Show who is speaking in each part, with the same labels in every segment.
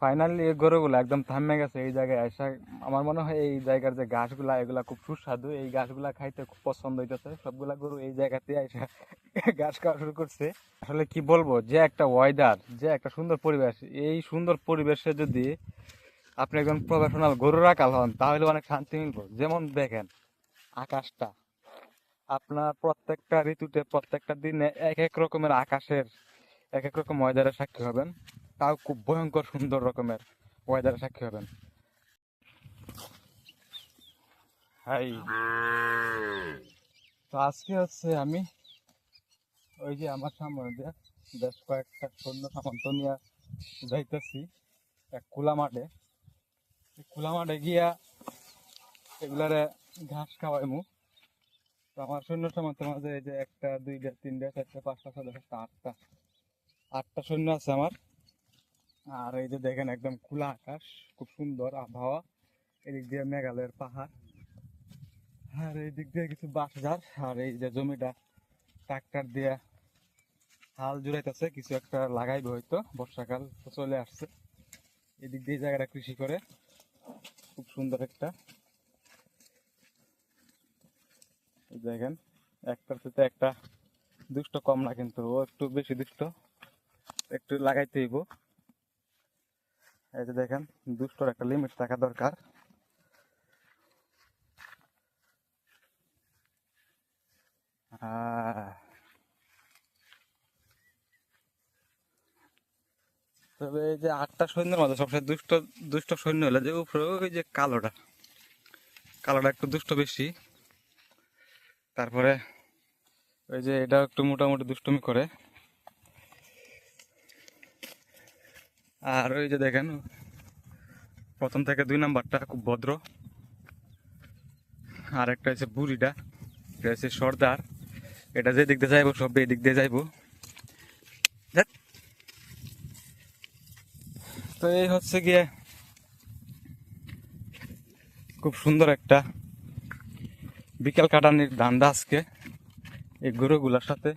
Speaker 1: Finally এই গরুগুলো একদম থামে গেছে। এই জায়গায় আসা আমার মনে হয় এই জায়গার যে ঘাসগুলা, এগুলা খুব সুস্বাদু। এই ঘাসগুলা খাইতে খুব পছন্দ হইতেছে। সবগুলা গরু এই জায়গাতে আসা ঘাস খাওয়া শুরু করছে। আসলে কি বলব, যে একটা ওয়েদার যে একটা সুন্দর পরিবেশ, এই সুন্দর পরিবেশে যদি আপনি একজন প্রফেশনাল গরু রাখাল হন, তাহলে অনেক শান্তি মিলবো। যেমন দেখেন, আকাশটা। আপনার প্রত্যেকটা ঋতুতে প্রত্যেকটা দিনে এক এক রকমের আকাশের, এক এক রকম ওয়েদারের সাক্ষী হবেন। তাও খুব ভয়ঙ্কর সুন্দর রকমের ওয়েদারের সাক্ষী হবেন। হাই। তো আজকে হচ্ছে আমি ওই যে আমার সামনে দিয়ে বেশ কয়েকটা সৈন্য সামন্ত নিয়ে যাইতেছি এক খোলা মাঠে। খোলা মাঠে গিয়া এগুলারে ঘাস খাওয়াই খাওয়াইমু। তো আমার সৈন্য সামন্তের মাঝে এই যে একটা, দুইটা, তিনটা, চারটা, পাঁচটা, ছয়টা, সাতটা আটটা আটটা সৈন্য আছে আমার। আর এই যে দেখেন একদম খোলা আকাশ, খুব সুন্দর আবহাওয়া। এদিক দিয়ে মেঘালয়ের পাহাড়। আর এই দিক দিয়ে কিছু বাঁশঝাড় আর এই যে জমিটা, ট্রাক্টর দিয়ে হাল জুড়াইতেছে, কিছু একটা লাগাইবে হয়তো, বর্ষাকাল তো চলে আসছে। এদিক দিয়ে জায়গাটা কৃষি করে। খুব সুন্দর একটা। দেখেন, একটার সাথে একটা দুষ্ট কম না কিন্তু ও একটু বেশি দুষ্ট, একটু লাগাইতে হইব। এই যে দেখেন, দুষ্টর একটা লিমিট থাকা দরকার। তবে এই যে আটটা সৈন্যের মধ্যে সবসময় দুষ্ট দুষ্ট সৈন্য হলে যে উপরে, ওই যে কালোটা। কালোটা একটু দুষ্ট বেশি। তারপরে ওই যে এটা একটু মোটামুটি দুষ্টুমি করে। আর ওই যে দেখেন, প্রথম থেকে দুই নাম্বারটা খুব ভদ্র। আর একটা হচ্ছে বুড়িটা, এটা হচ্ছে সর্দার। এটা যে দিক দিয়ে যাইবো, সব এই দিক দিয়ে যাইবো। তো এই হচ্ছে গিয়ে খুব সুন্দর একটা বিকেল কাটানির ধান্দা আজকে এই গরুগুলার সাথে।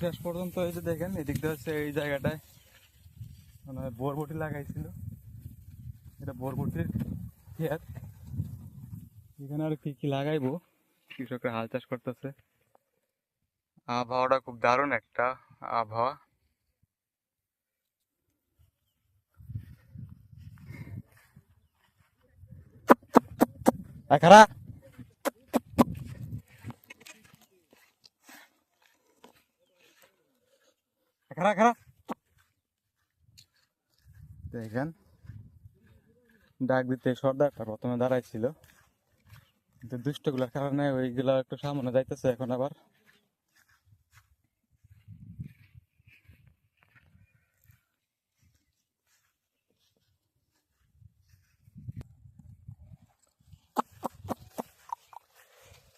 Speaker 1: শেষ পর্যন্ত এই যে দেখেন, এদিক দিয়ে হচ্ছে এই জায়গাটায় মানে বরবটি লাগাইছিল। এটা বরবটির ক্ষেত এখানে আর কি কি লাগাইবো? কৃষকরা হাল চাষ করতেছে। আবহাওয়াটা খুব দারুণ একটা আবহাওয়া। আয় খারা খারা দেখেন, ডাক দিতে সর্দারটা প্রথমে দাঁড়াইছিল কিন্তু দুষ্টগুলোর কারণে ওইগুলো একটু সামনে যাইতেছে এখন আবার।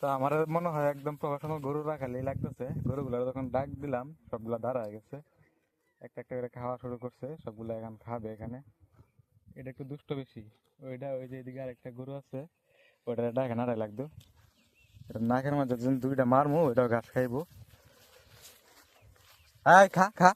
Speaker 1: তো আমার মনে হয় একদম প্রফেশনাল গরু রাখালেই লাগতেছে। গরুগুলো যখন ডাক দিলাম, সবগুলা দাঁড়ায় গেছে। একটা একটা করে খাওয়া শুরু করছে, সবগুলো এখন খাবে এখানে। এটা একটু দুষ্ট বেশি। ওইটা ওই যে এদিকে আরেকটা গরু আছে, ওইটা ডাকে নাড়াই লাগতো। এটা নাকের মাঝে যদি দুইটা মারমু, ওইটাও ঘাস খাইবো। আয় খা খা।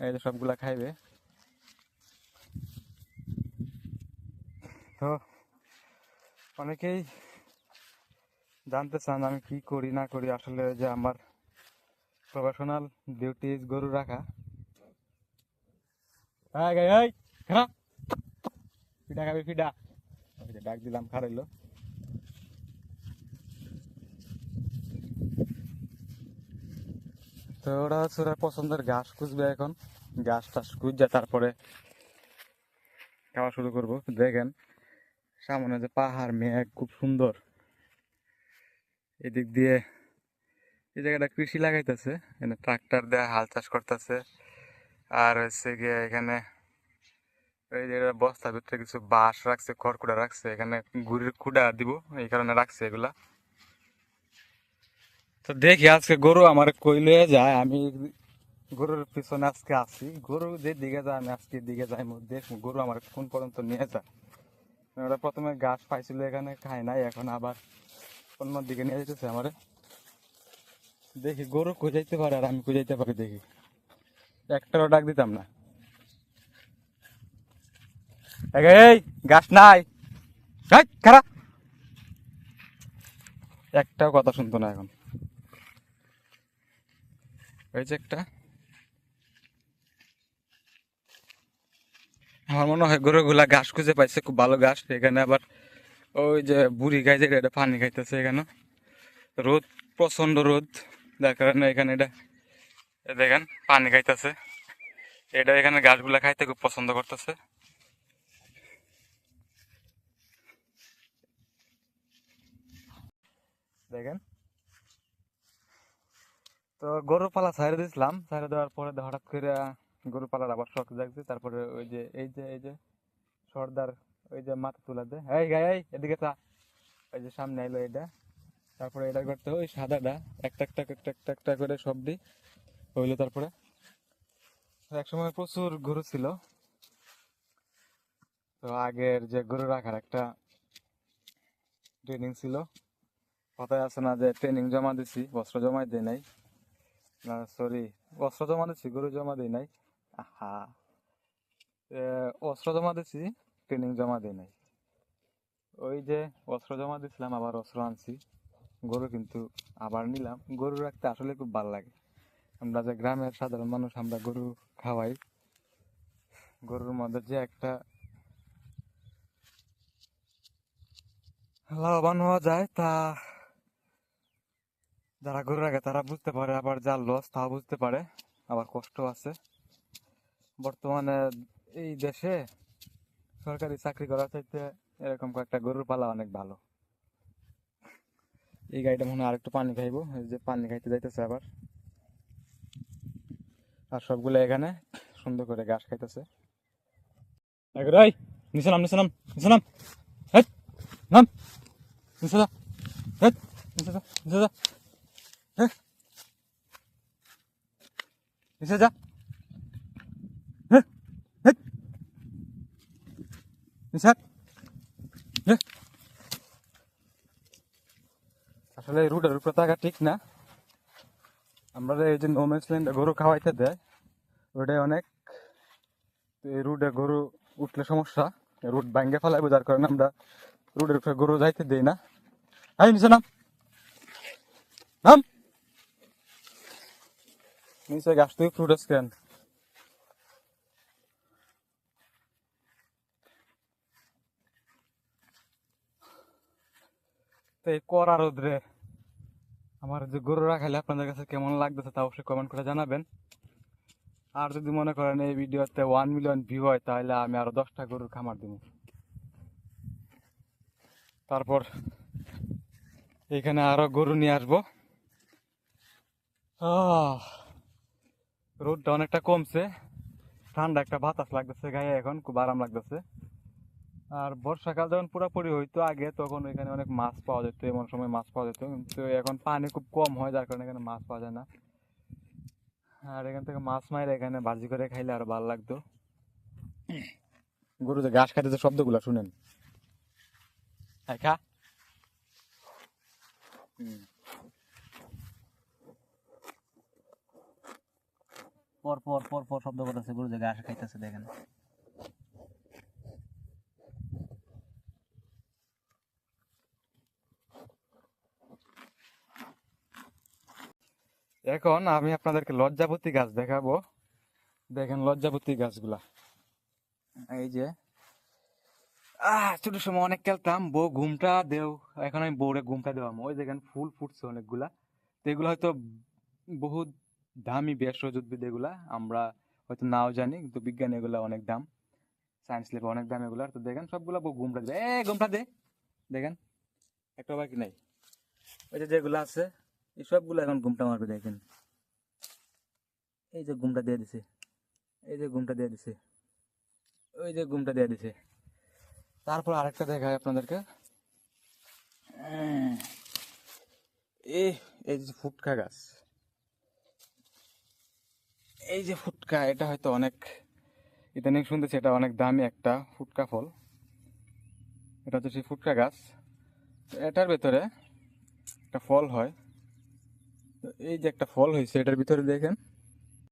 Speaker 1: এই যে সবগুলা খাইবে। তো, অনেকেই জানতে চান আমি কি করি, না করি, আসলে যে আমার প্রফেশনাল ডিউটি গরু রাখা। আয় গাই ফিডা খাবি, ফিডা। ডাক দিলাম, খারাইলো। তো ওরা হচ্ছে ওরা পছন্দের ঘাস খুঁজবে এখন। ঘাস টাস খুঁজছে তারপরে খাওয়া শুরু করব। দেখেন, সামনে যে পাহাড়, মেঘ, খুব সুন্দর। এদিক দিয়ে এই জায়গাটা কৃষি লাগাইতেছে, এখানে ট্রাক্টর দিয়ে, হাল চাষ করতেছে। আর হচ্ছে গিয়ে এখানে এই যে বস্তা ভিতরে কিছু বাঁশ রাখছে খড়কুটা রাখছে, এখানে গুড়ির কুড়া দিব, এই কারণে রাখছে এগুলা। তো দেখি আজকে গরু আমার কই লয়ে যায়, আমি গরুর পিছনে আজকে আসি গরু যে দিকে যায়, আমি আজকে দিকে যাই দেখ গরু আমার কোন পর্যন্ত নিয়ে যায়। ওরা প্রথমে ঘাস পাইছিল, এখানে খায় নাই, এখন আবার অন্য দিকে নিয়ে যেতেছে আমারে। দেখি গরু খুঁজাইতে পারে আর আমি খুঁজাইতে পারি দেখি। একটারও ডাক দিতাম না। গাছ নাই। খারাপ একটাও কথা শুনতো না এখন। যে একটা। আমার মনে হয় গরুগুলা ঘাস খুঁজে পাইছে, খুব ভালো ঘাস। এখানে আবার ওই যে বুড়ি গাই যে এটা পানি খাইতেছে এখানে। রোদ প্রচণ্ড রোদ। যার কারণে এখানে এটা দেখেন, পানি খাইতেছে। এটা এখানে ঘাসগুলা খাইতে খুব পছন্দ করতেছে। দেখেন। তো গরু পালা ছাড়ে দিয়েছিলাম ছাড়ে দেওয়ার পরে হঠাৎ করে গরু পালার আবার শখ জাগছে। তারপরে ওই যে, এই যে এই যে, সর্দার ওই যে মাথা তুলা দে। এই এই, এদিকে চা ওই যে সামনে এলো এটা তারপরে এটা করতে ওই সাদাটা। একটা একটা একটা একটা একটা করে সব দিই। হইল তারপরে। এক সময় প্রচুর গরু ছিল। তো আগের যে গরু রাখার একটা ট্রেনিং ছিল। কথায় আছে না যে ট্রেনিং জমা দিছি, বস্ত্র জমা দিই নাই। না সরি অস্ত্র জমা দিচ্ছি গরু জমা দিই নাই। আহা। অস্ত্র জমা দিচ্ছি ট্রেনিং জমা দিই নাই। ওই যে অস্ত্র জমা দিছিলাম, আবার অস্ত্র আনছি। গরু কিন্তু আবার নিলাম। গরু রাখতে আসলে খুব ভালো লাগে। আমরা যে গ্রামের সাধারণ মানুষ, আমরা গরু খাওয়াই। গরুর মধ্যে যে একটা লাভবান হওয়া যায়, তা যারা গরু রাখে, তারা বুঝতে পারে। আবার যার লস তাও বুঝতে পারে। আবার কষ্ট আছে। বর্তমানে এই দেশে সরকারি চাকরি করার চাইতে এরকম কয়েকটা গরুর পালা অনেক ভালো। এই গাড়িটা মনে হয় আরেকটু পানি খাইবো। এই যে পানি খাইতে যাইতেছে আবার। আর সবগুলো এখানে সুন্দর করে ঘাস খাইতেছে। যা যা যা হে হেট আসলে রুটের উপরে থাকা ঠিক না। আমরা এই যে নোম্যান্স ল্যান্ড গরু খাওয়াইতে দেয় ওটাই অনেক। এই রুটে গরু উঠলে সমস্যা। রুট ভাঙ্গে ফেলাইবো, যার কারণে আমরা রুটের উপরে গরু যাইতে দিই না। এই নিচে নাম। নাম। নিচে গাছ তুই ফ্রুট কেন তো এই কড়া রোদ্রে আমার যে গরু রাখাইলে আপনাদের কাছে কেমন লাগতেছে তা অবশ্যই কমেন্ট করে জানাবেন। আর যদি মনে করেন এই ভিডিওতে ওয়ান মিলিয়ন ভিউ হয়, তাহলে আমি আরও দশটা গরুর খামার দিব। তারপর এখানে আরও গরু নিয়ে আসব। রোদটা অনেকটা কমছে। ঠান্ডা একটা বাতাস লাগতেছে গায়ে এখন, খুব আরাম লাগতেছে। আর বর্ষাকাল যখন পুরোপুরি হইতো আগে তখন এখানে অনেক মাছ পাওয়া যেত এমন সময় মাছ পাওয়া যেত। কিন্তু এখন পানি খুব কম হয় যার কারণে এখানে মাছ পাওয়া যায় না। আর এখান থেকে মাছ মায়ের এখানে ভাজি করে খাইলে আরও ভালো লাগতো। গরু যে ঘাস খাইতে যে শব্দগুলো শুনেন। এই খা।
Speaker 2: পর পর পর পর শব্দ করতেছে গরু যে ঘাস খাইতেছে দেখেন।
Speaker 1: এখন আমি আপনাদেরকে লজ্জাপতি গাছ দেখাবো। দেখেন লজ্জাপতি গাছগুলা। এই যে। আহ, ছোট সময় অনেক খেলতাম। বউ ঘুমটা দেও, এখন আমি বউরে ঘুমটা দেওয়াম। ওই দেখেন ফুল ফুটছে অনেকগুলা। তো এগুলো হয়তো বহুত দামি ভেষজ উদ্ভিদ এগুলা। আমরা হয়তো নাও জানি, কিন্তু বিজ্ঞান এগুলা অনেক দাম। সায়েন্স লেবে অনেক দাম এগুলার তো দেখেন সবগুলা বউ ঘুমটা দেবে এ ঘুমটা দে। দেখেন, একটা বাকি নাই। ওই যে যেগুলো আছে এই সবগুলো এখন ঘুমটা মারবে দেখেন এই যে ঘুমটা দিয়ে দিছে। এই যে ঘুমটা দিয়ে দিছে। ওই যে ঘুমটা দিয়ে দিছে। তারপর আরেকটা দেখায় আপনাদেরকে। এই এই যে ফুটকা গাছ। এই যে ফুটকা, এটা হয়তো অনেক ইদানিং শুনতেছি এটা অনেক দামি একটা ফুটকা ফল। এটা হচ্ছে সেই ফুটকা গাছ। এটার ভেতরে একটা ফল হয়। এই যে একটা ফল হয়েছে এটার ভিতরে দেখেন।